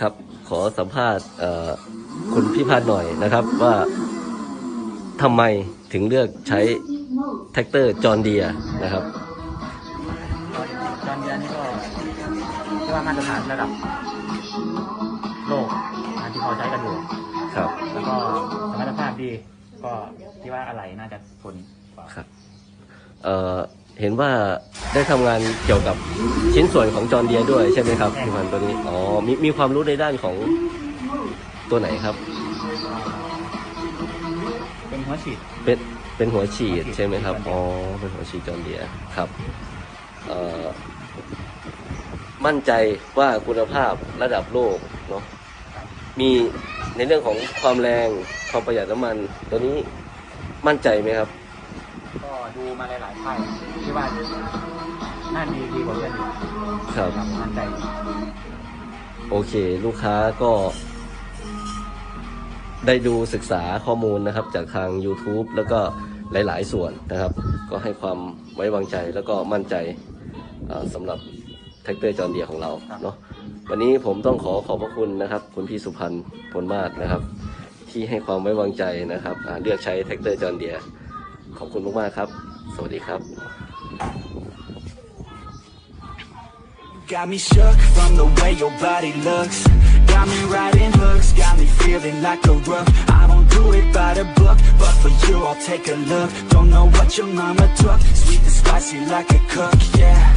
ครับ ขอสัมภาษณ์เอ่อคุณพิพัฒน์หน่อยนะครับว่าทำไมถึงเลือกใช้แท็กเตอร์จอห์นเดียนะครับตอนเรียนนี่ก็เรียกว่ามาตรฐานระดับโลกนะที่เขาใช้กันอยู่ครับ แล้วก็สมรรถภาพดี ก็คิดว่าอะไรน่าจะทนกว่าครับ เอ่อ เห็นว่าได้ทำงานเกี่ยวกับชิ้นส่วนของจอห์นเดียด้วยใช่ไหมครับพิพัฒน์ตัวนี้อ๋อมีมีความรู้ในด้านของตัวไหนครับ เป็นหัวฉีด เป็นเป็นหัวฉีดหัวฉีดใช่ไหมครับจอห์นเดียอ๋อเป็นหัวฉีดจอห์นเดียครับเอ่อมั่นใจว่าคุณภาพระดับโลกเนาะมีในเรื่องของความแรงความประหยัดน้ำมัน ตัวนี้มั่นใจไหมครับ ก็ดูมาหลายๆค่ายคิดว่าน่าดีดีกว่าเพื่อนอยู่ครับ มั่นใจโอเค ลูกค้าก็ ได้ดูศึกษาข้อมูลนะครับ จากทาง YouTube แล้วก็หลาย ๆ ส่วนนะครับ ก็ให้ความไว้วางใจแล้วก็มั่นใจอ่อสำหรับแท็กเตอร์จอห์นเดียของเราเนาะวันนี้ผมต้องขอขอบพระคุณนะครับ คุณพี่สุพันธ์พลมาศนะครับ ที่ให้ความไว้วางใจนะครับอ่าเลือกใช้แท็กเตอร์จอห์นเดีย ขอบคุณมากๆครับ Got me shook from the way your body looks. Got me riding hooks, got me feeling like a rook. I don't do it by the book, but for you I'll take a look. Don't know what your mama took, sweet and spicy like a cook, yeah.